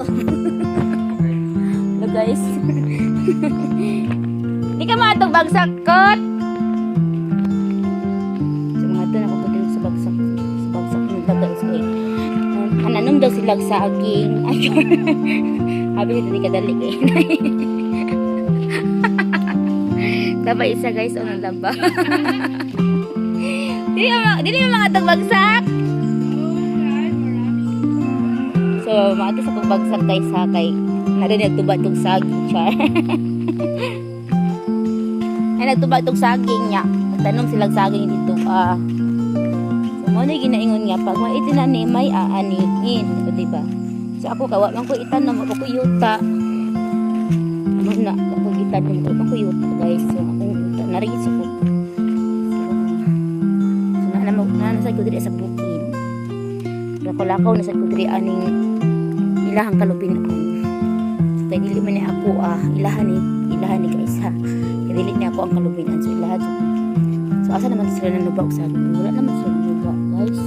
Hello guys. Di ka mga itong bagsak kot. So mga ito nakaputin sa bagsak. Sa bagsak nila guys. Kaya, hananom daw sila sa aging. Ayun. Sabi nito di kadali kay Laba isa guys. O nang laba. Dili mo mga itong So, mga ito sa pagbagsak guys ha. Kay narinig tuba itong saging char. Ay, nagtuba itong saging niya. Nagtanong silang saging dito. Ah, so, mo na ginaingon nga. Pag maitin na ni may aanihin. So, diba? So, ako kawa man ko itanong. Ako ko yuta. Ano na? Ako itanong. Ako ko yuta guys. So, ako yuta. Narigit sa ko. So, na, na, na, nasa ko diri sa bukin. Lakaw-lakaw nasa ko diri aning ilahang kalubinan. Kaya dili man ako ah, ilahan ni ilahan ni guys ha. Kaya dili ni ako ang kalubinan so ilahan. So asa naman sila nanubak sa akin? Wala naman sila nanubak guys.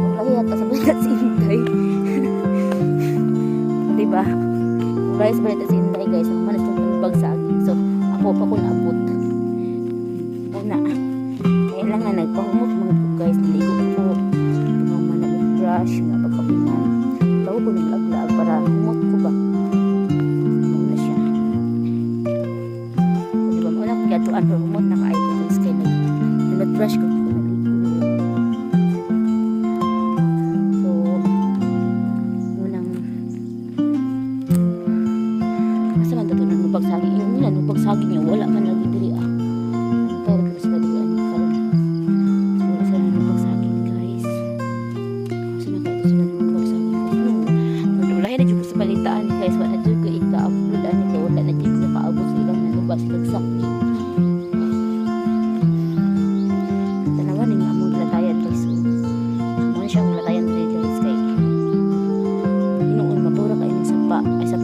Wala yata sa balita si Inday. diba? Wala sa balita si Inday guys. Ang manas yung nanubag sa akin. So ako pa ko naabot. Una. Kailangan nagpahumot mga po guys. Naligo ko. Mga manag Una ko gatuan pero humot na kaay ko guys. Kaya nag, nag-brush ko. So, unang Asa man dato nang nubagsagi? Yung nila nubagsagi niya wala man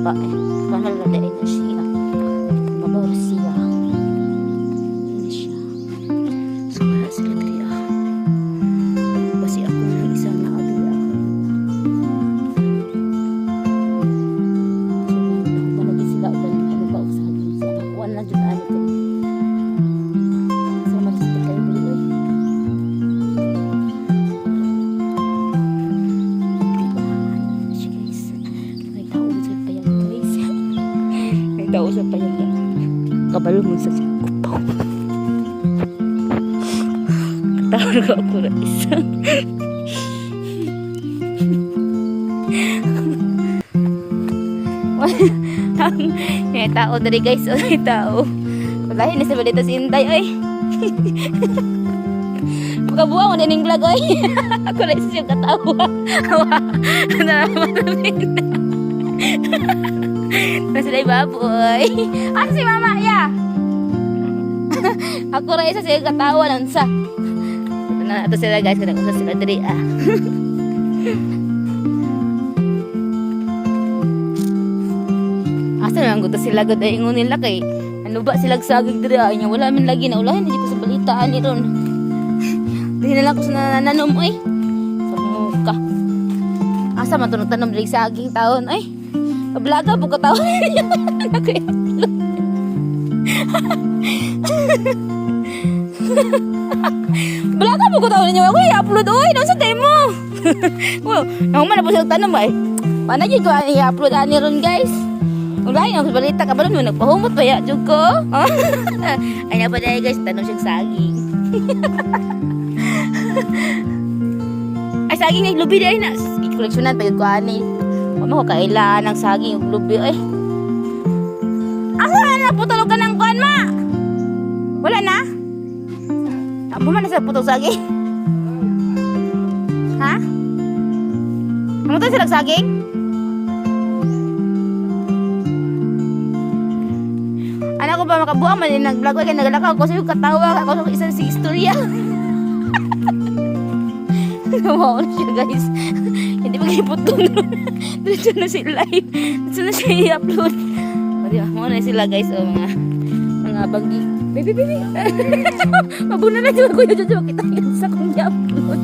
sapa eh. Kanal na dahil na siya. Tao sa payag yan. Kabalo mo sa kupaw. Katawar ko ako na isa. May tao dari guys. May tao. Walahin na sa balita si Inday. Ay. Makabuha ko na ning vlog. Ay. Ako na isa siyang katawa. Ano naman namin. Nasa na baboy. Ano si mama? Ya. Ako na isa siya katawa lang sa. Ito na ito sila guys. Kada usa sila diri ah. Asa lang gusto sila gud ay ingon nila ano ba sila sagig diri ay nya wala man lagi na ulahin di ko sa balitaan ni ron. Dili na lang ko sa nananom oy. Sa muka. Asa man tunong tanom diri saging taon ay. Pablaga po ka taon. Balaga po ko taon ninyo. Ako i-upload oy. Nasa demo. Wow, nang man na po silang tanong ay. Paano yun ko i-upload ani ron guys? Yun, ang balita ka ba mo nagpahumot pa ya jud ko? Ay na pa dahil guys, tanong siyang saging. ay saging ay lubi dahil na. I-collectionan pa. Wala ko kailangan ng saging yung lubi ay. Asa na naputulog ka ng kuan ma? Wala na? Abo man na sa putol saging? Ha? Namatay sila saging? Anak ko ba makabuang man yung nag-vlog ko kaya nagalakaw ko sa'yo katawa ako sa isang si istorya. Na siya guys. Hindi pa kayo putol. Diretso na si live. Diretso na siya i-upload. O diba, mga na sila guys. O mga mga bagi. Baby, baby. Mabuna na diba kuya Jojo. Kita yan sa kong i-upload.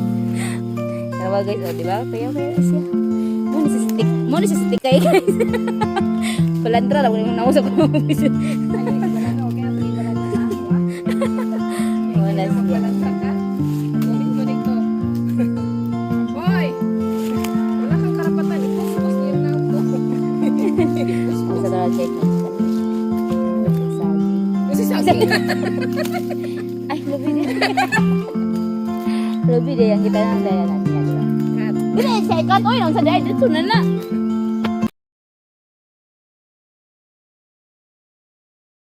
Diba guys, o diba? Kaya kaya siya. Ano si stick? Mo ni sa tikay guys. Palandra lang mo nausap ko. Mo na siya. Ang sa dala sage ng kami. Ano yung sage? Ay, lubi na. lubi na yan. Kita nang dayanan niya, di ba? Bire, sekat! Uy, nang sanday, dito na na!